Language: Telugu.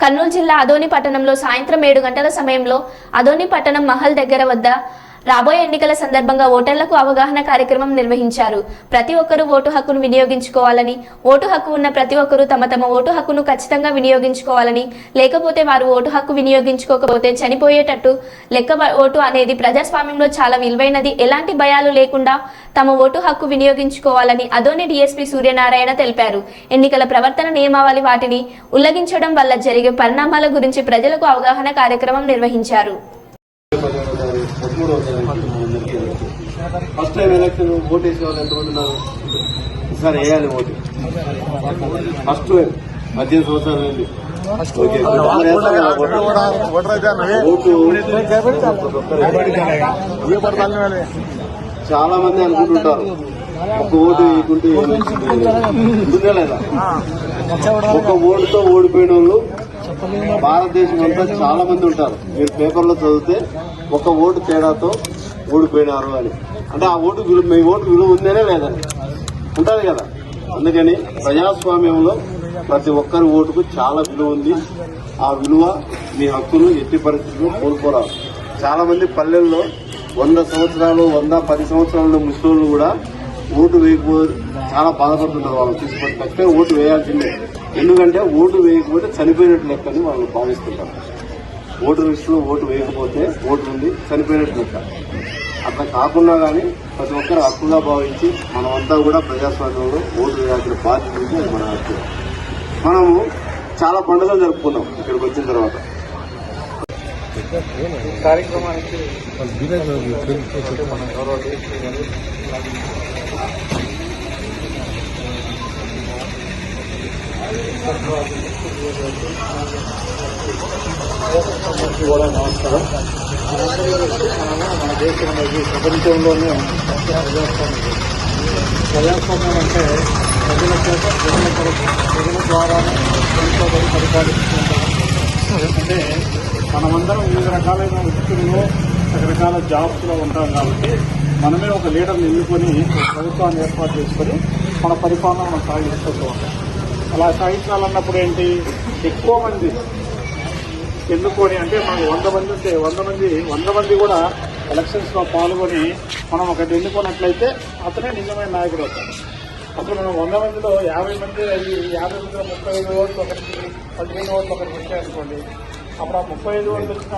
కర్నూలు జిల్లా అదోని పట్టణంలో సాయంత్రం ఏడు గంటల సమయంలో అదోని పట్టణం మహల్ దగ్గర వద్ద రాబోయే ఎన్నికల సందర్భంగా ఓటర్లకు అవగాహన కార్యక్రమం నిర్వహించారు. ప్రతి ఒక్కరూ ఓటు హక్కును వినియోగించుకోవాలని ఓటు హక్కు ఉన్న ప్రతి ఒక్కరూ తమ తమ ఓటు హక్కును ఖచ్చితంగా వినియోగించుకోవాలని లేకపోతే వారు ఓటు హక్కు వినియోగించుకోకపోతే చనిపోయేటట్టు లెక్క ఓటు అనేది ప్రజాస్వామ్యంలో చాలా విలువైనది. ఎలాంటి భయాలు లేకుండా తమ ఓటు హక్కు వినియోగించుకోవాలని అదోని డీఎస్పీ సూర్యనారాయణ తెలిపారు. ఎన్నికల ప్రవర్తన నియమావళి వాటిని ఉల్లంఘించడం వల్ల జరిగే పరిణామాల గురించి ప్రజలకు అవగాహన కార్యక్రమం నిర్వహించారు. పదమూడవ తారీఖు మనందరికీ. ఫస్ట్ టైం ఎలక్షన్ ఓటు వేసే వాళ్ళు ఎంతమంది ఉన్నారు? ఈసారి వేయాలి ఓటు. ఫస్ట్ పద్దెనిమిది సంవత్సరాలు అయింది. చాలా మంది అనుకుంటుంటారు. ఒక ఓటు వేయకుంటే ఒక ఓటుతో ఓడిపోయిన వాళ్ళు భారతదేశం అంతా చాలా మంది ఉంటారు. మీరు పేపర్లో చదివితే ఒక ఓటు తేడాతో ఓడిపోయినారు అని. అంటే ఆ ఓటు విలువ మీ ఓటు విలువ ఉందేనే లేదని ఉంటుంది కదా. అందుకని ప్రజాస్వామ్యంలో ప్రతి ఒక్కరి ఓటుకు చాలా విలువ ఉంది. ఆ విలువ మీ హక్కును ఎట్టి పరిస్థితుల్లో కోల్పోరాదు. చాలా మంది పల్లెల్లో వంద సంవత్సరాలు వంద పది సంవత్సరాలు ముసలోళ్ళు కూడా ఓటు వేయకపో చాలా బాధపడుతుంటారు వాళ్ళు. తీసుకొని ఓటు వేయాల్సిందే. ఎందుకంటే ఓటు వేయకపోతే చనిపోయినట్టు లెక్కని వాళ్ళు భావిస్తుంటారు. ఓటు లిస్టులో ఓటు వేయకపోతే ఓటు ఉంది చనిపోయినట్టు లెక్క. అట్లా కాకుండా కానీ ప్రతి ఒక్కరు హక్కుగా భావించి మనమంతా కూడా ప్రజాస్వామ్యంలో ఓటు వేయాల్సిన బాధ్యత ఉంది అది మన హక్కు. మనము చాలా పండుగలు జరుపుకున్నాం ఇక్కడికి వచ్చిన తర్వాత. కార్యక్రమానికి కూడా నమస్కారం మనము మన దేశం అనేది ప్రపంచంలోనే ప్రజాస్వామ్యం ప్రజాస్వామ్యం అంటే ప్రజల చేత ప్రజల కొరకు ప్రజల ద్వారానే ఎన్నుకోబడి పరిపాలిస్తుంటారు అంటే మనమందరం వివిధ రకాలైన వృత్తుల్లో రకరకాల జాబ్స్లో ఉంటాం కాబట్టి మనమే ఒక లీడర్ని ఎన్నుకొని ప్రభుత్వాన్ని ఏర్పాటు చేసుకొని మన పరిపాలన మనం సాగిస్తూ ఉంటాం అలా సాగించాలన్నప్పుడు ఏంటి? ఎక్కువ మంది. ఎన్నుకొని అంటే మనకు వంద మంది ఉంటే వంద మంది వంద మంది కూడా ఎలక్షన్స్లో పాల్గొని మనం ఒకటి ఎన్నుకున్నట్లయితే అతనే నిజమైన నాయకుడు అవుతాడు. అప్పుడు మనం వంద మందిలో యాభై మంది అది యాభై మందిలో ముప్పై ఐదు ఓట్లు ఒకరికి పదిహేను ఓట్లు ఒకరికి వచ్చాయనుకోండి అప్పుడు ఆ ముప్పై ఐదు ఓట్లు వచ్చిన